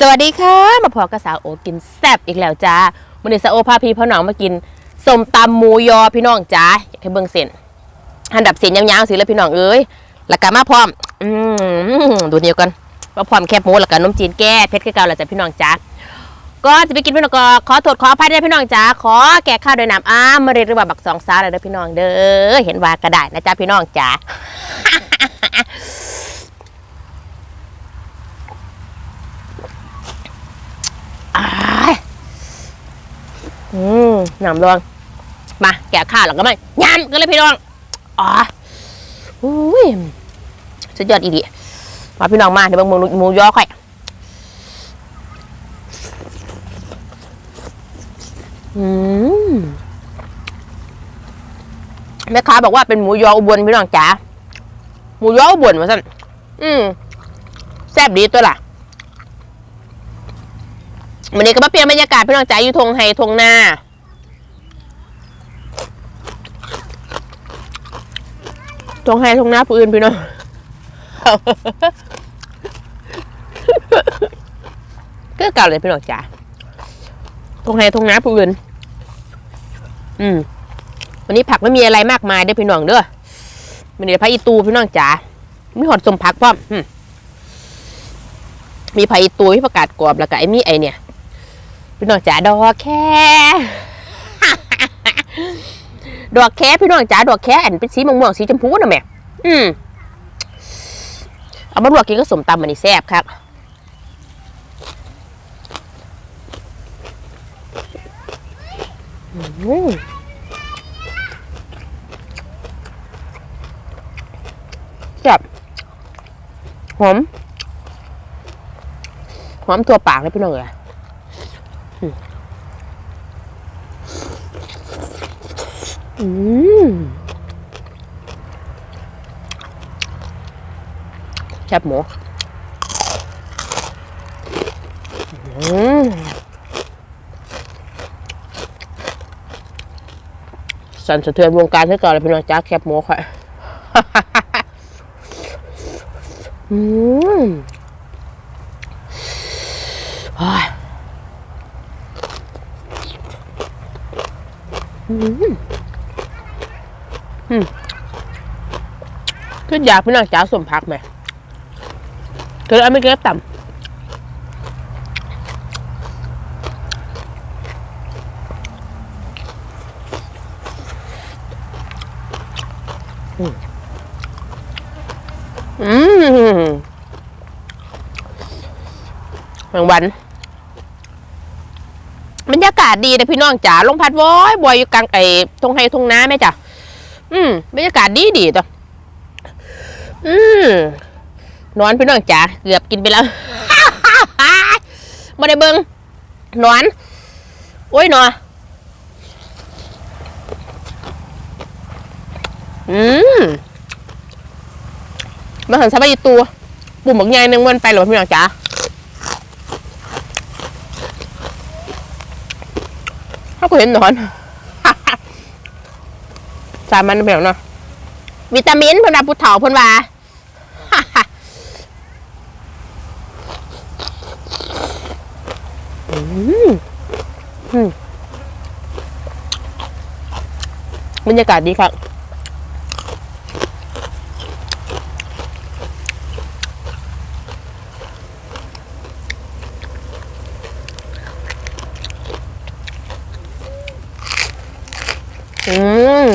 สวัสดีค่ะ มาพอกระสาวโอกินแซบอีกแล้วจ้าวันนี้สาวโอพาพี่พ่อน้องมากินสมตำหมูยอพี่น้องจ้าอยากให้เบิ่งเส้นหันดับเส้นยาวๆสิแล้วพี่น้องเอ้ยแล้วก็มาพร้อม อืมดูเดียวกันมาพร้อมแคบหมูแล้วก็นมจีนแก้เพชรคือเก่าแล้วจ้ะพี่น้องจ้าก็จะไปกินพี่น้องก็ขอโทษขออภัยด้วยพี่น้องจ้าขอแก้ข้าวด้วยน้ำอ้ามมาเรียกว่าบักสองซาเลยเด้อพี่น้องเด้อเห็นว่าก็ได้นะจ้าพี่น้องจ้า อ้ายอืม น้ำรองมาแกะข้าวแล้วก็มายำกันเลยพี่น้อง อ๋ออุ้ยสุดยอดอีดีมาพี่น้องมาเดี๋ยวบางหมูมูยอค่อยอืมแม่ค้าบอกว่าเป็นหมูยออุบลพี่น้องจ๋าหมูยออุบลมาสั่นอืมแซ่บดีตัวล่ะวันนี้ก็มาเปลี่ยนบรรยากาศพี่น้องจ๋าอยู่ทงไฮทงนา ทงไฮทงนาผู้อื่นพี่น้องก็เก่าเลยพี่น้องจ๋าทงไฮทงนาผู้อื่นอืมวันนี้ผักไม่มีอะไรมากมายเด้อพี่น้องเด้อมันเดี๋ยวพระอีตูพี่น้องจ๋ามีหอดสมผักพร้อมอืมมีไผ่อีตูมีประกาศกรอบแล้วก็ไอ้มีไอเนี่ย พี่น้องจ๋าดอกแค่ ดอกแค่พี่น้องจ๋าดอกแค่อันเป็นสีม่วงๆสีชมพูนะแม่อืมเอามาลวกกินก็สมตำมันนี่แซ่บครับอืมแซ่บหอมหอมตัวปากเลยพี่น้องเอ้ย อืมแคบหมูอืมสั่นสะเทือนวงการให้ก่อนเลยพี่น้องจ้าแคบหมูค่ะ อืมโอ้ย ขึ้นอยากพี่น้องจ้าสมพักไหมเธอเอาไม่เก็บต่ำอืมอืมรางวัลบรรยากาศดีนะพี่น้องจ๋าลมพัดว้อยบอยอยู่กลางไอ้ทงไฮทงน้าไหมจ้ะอืมบรรยากาศดีดีจ้ะ อืมนอนพี่น้องจ๋าเกือบกินไปแล้วมาได้เบิงนอน โอ้ยหนออืมมาหันสบายตัว ปุ่มบักใหญ่หนึ่งวันไปหรอพี่น้องจ๋าถ้ากูเห็นนอนสามันแบบเนาะวิตามินพนว่าผู้เฒ่าพนว่า อืมอืม บรรยากาศดีครับอืม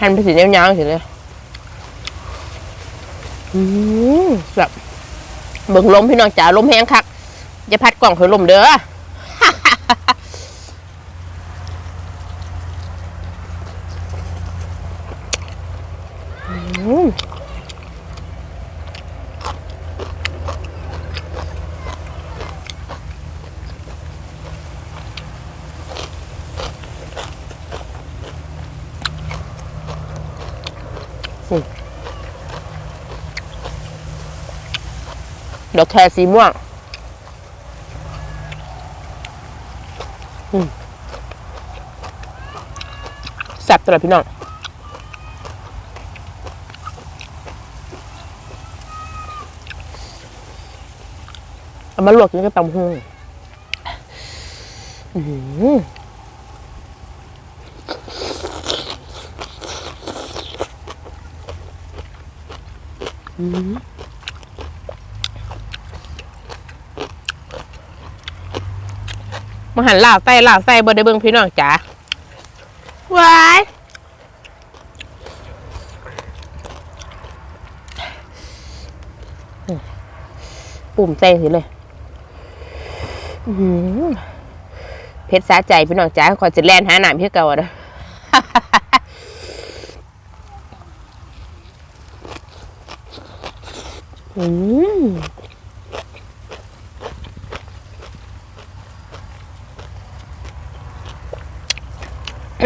หั่นไปสียาวๆสิเลย อืมแบบเบิ่งลมพี่น้องจ๋าลมแห้งคักอย่าพัดกล่องเถอลมเด้อ ดอกแครสีม่วงแซ่บตลอดพี่น้องเอามาลวกกินกับตำหงอืม มาหันลาวไส้ลาวไส้บ่ได้เบิ่งพี่น้องจ๋าว้ายปุ่มใจสิเลยอื้อหือเพชรสาใจพี่น้องจ๋าขอยจะแล่นหาหนามพี่เก่าอะเด้ออืมอืมอืม เ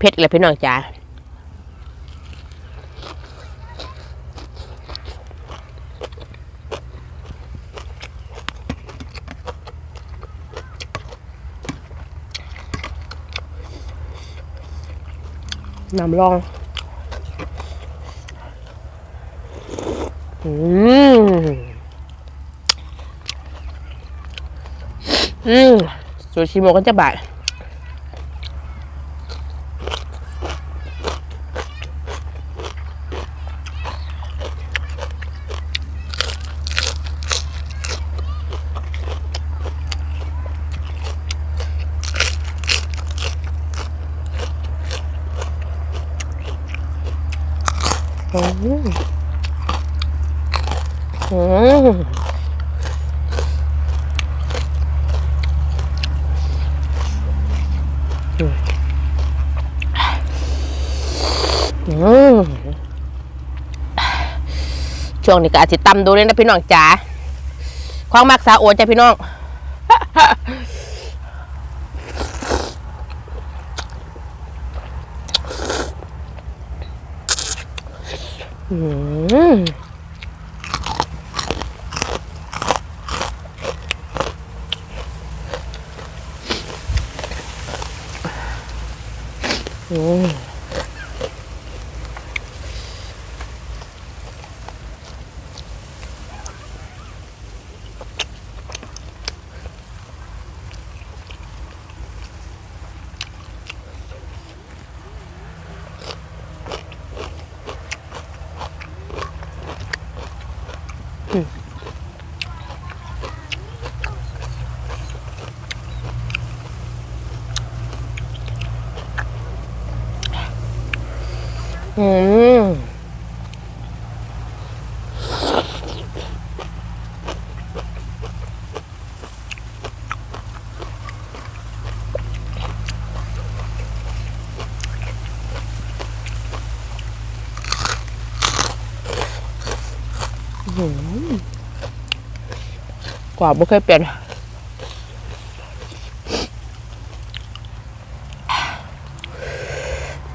พชรเลยพี่น้องจ๋า น้ำลอง อืม อืมซูชิโมกันจะบาด อืมช่วงนี้ก็อาจจะตำดูเลยนะพี่น้องจ๋าของมักษาโอจ้ะพี่น้อง อืมอืมอืมอืม กว่าไม่เคยเปลี่ยน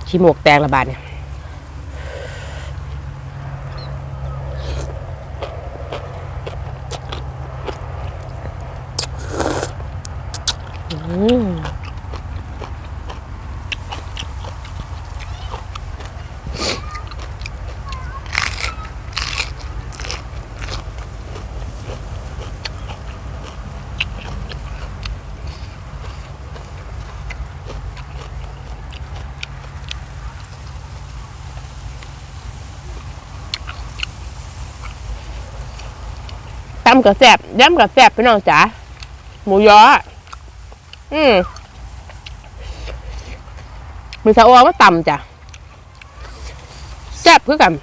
ชิหมวกแตงระบาดเนี่ย อืมตำกับแสบย้ำกับแสบพี่น้องจ๋าหมูยออะอืมมือสะโอมาตำจ้ะแซ่บคือกัน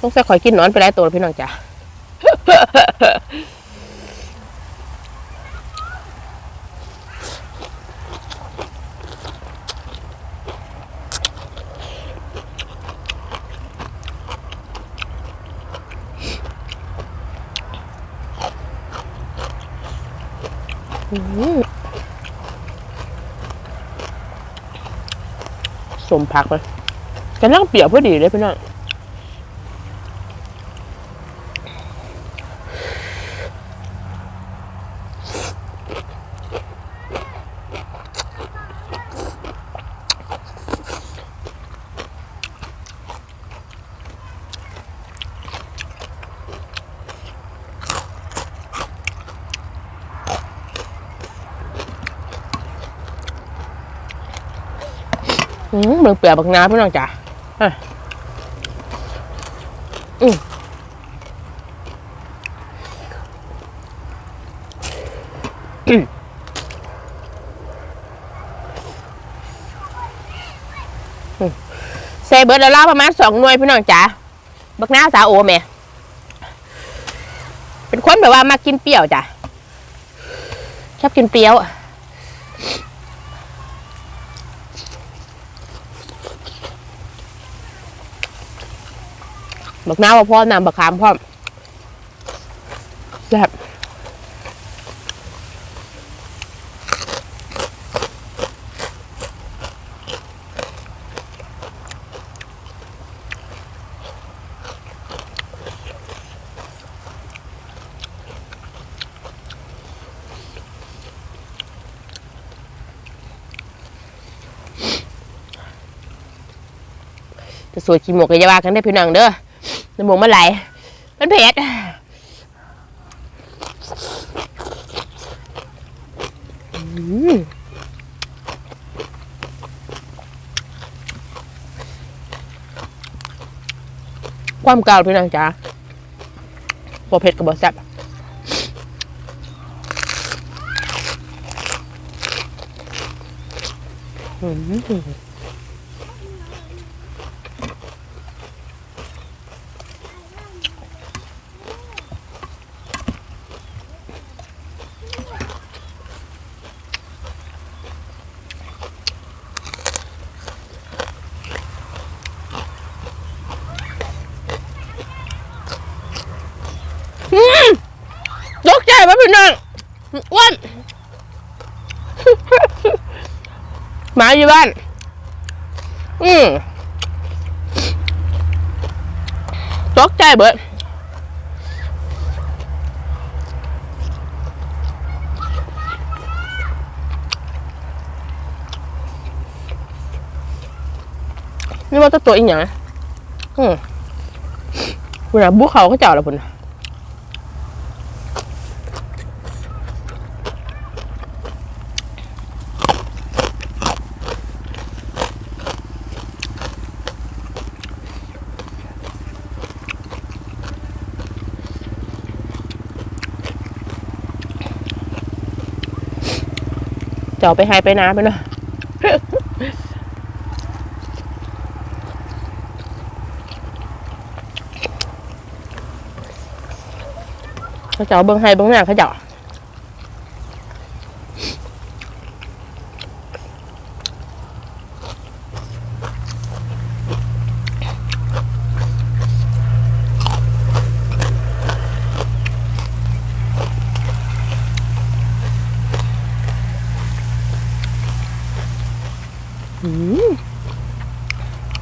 ต้องใส่ข่อยกินนอนไปได้ตัวแล้วพี่น้องจ้ะ สมพักเลยกันนั่งเปียกพอดีเลยพี่น้อง อื มเมืองเปลือกบักน้ำพี่น้องจ๋าอะอืมอืมใส่เบิร์ดล่าประมาณสองหน่วยพี่น้องจ๋าบักน้าสาวโอแม่เป็นคนแบบว่ามากินเปรี้ยวจ้ะชอบกินเปรี้ยวอะ บักน้าวพ่อน้ำบักขามพ่อแซ่บจะสวยขี้หมกก็อย่าว่ากันได้พี่น้องเด้อ น้ำมูมันไหล มันเผ็ดความก่าพี่นางจ๋าบ่เผ็ดกับบ่แซ่บอืม ตกใจป่ะพี่น้อง อ้วนหมาอยู่บ้าน อืมตกใจเบิดนี่ว่าตัวตัวอีกอย่างนะอืมคุณอะบุกเขาเขาเจ้าแล้วคุณ น่ะจะเอาไปให้ไปน้ำไปเนาะเขาจะเอาเบิ้งให้เบิ้งหน้าเขาเจะ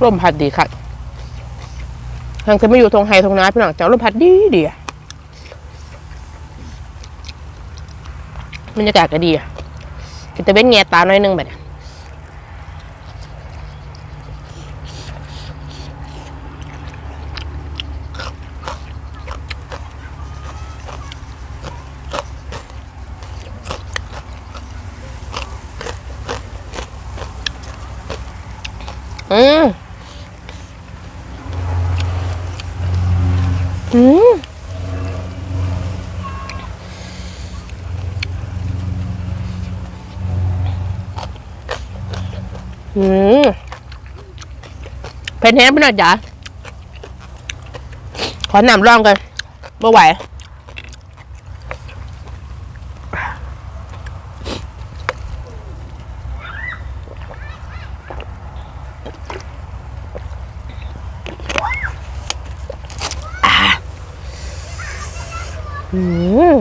ร่มพัดดีค่ะทางจะไม่อยู่ทงไฮทงน้าพี่น้องเจ้าร่มพัดดีดีอะบรรยากาศก็ดีอะกินแต่เบ้นแง่ตาหน่อยนึงแบบนี้ยอืม อืมอืมเผ็ดแห้งไปหน่อยจ้ะขอหนำร่องกันไม่ไหว อืม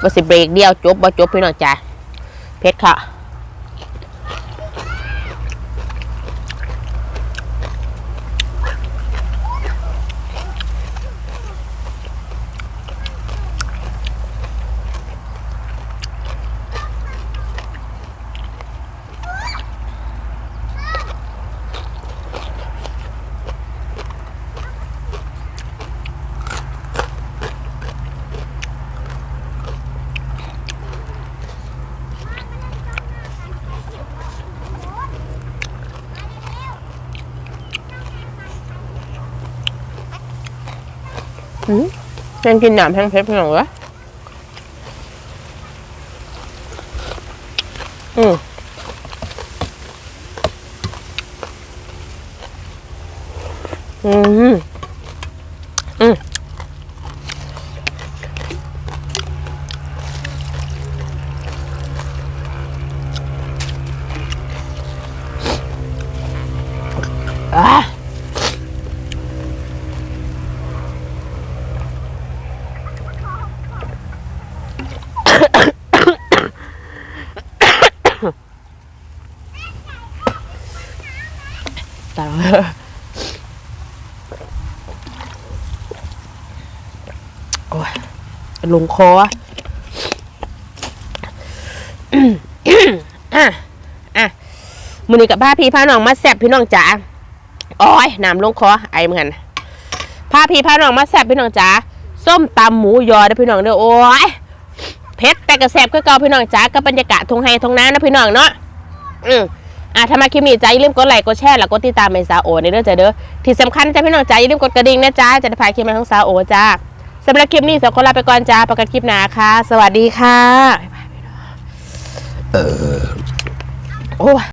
ก็สิเบรกเดียวจบบ่จบพี่น้องจ้าเพชรค่ะ ยังกินหนามแห้งเพชรพี่น้องวะอืมอืมอืมอะ ตายแล้วโอ้ย ลงคออะอะมือนี้กับผ้าพี่ผ้าน้องมาแซบพี่น้องจ๋าโอ้ยน้ำลงคอไอเหมือนกันผ้าพี่ผ้าน้องมาแซบพี่น้องจ๋าส้มตำหมูยอเด้อพี่น้องเด้อโอ้ยเผ็ดแต่กระแซบก็เก่าพี่น้องจ๋ากับบรรยากาศทงไฮทงน้านะพี่น้องเนาะอืมอะถ้ามาคลิปนี้จ้าอย่าลืมกดไลค์กดแชร์แล้วกดติดตามเมซาโอในเด้อจ้าเด้อที่สำคัญจ้าพี่น้องจ้าอย่าลืมกดกระดิ่งนะจ้าจะได้พายคลิปมาของซาโอจ้า สำหรับคลิปนี้สองคนลาไปก่อนจ้าประกันคลิปหน้าค่ะ สวัสดีค่ะบ๊ายบายพี่น้องเออโอ้ย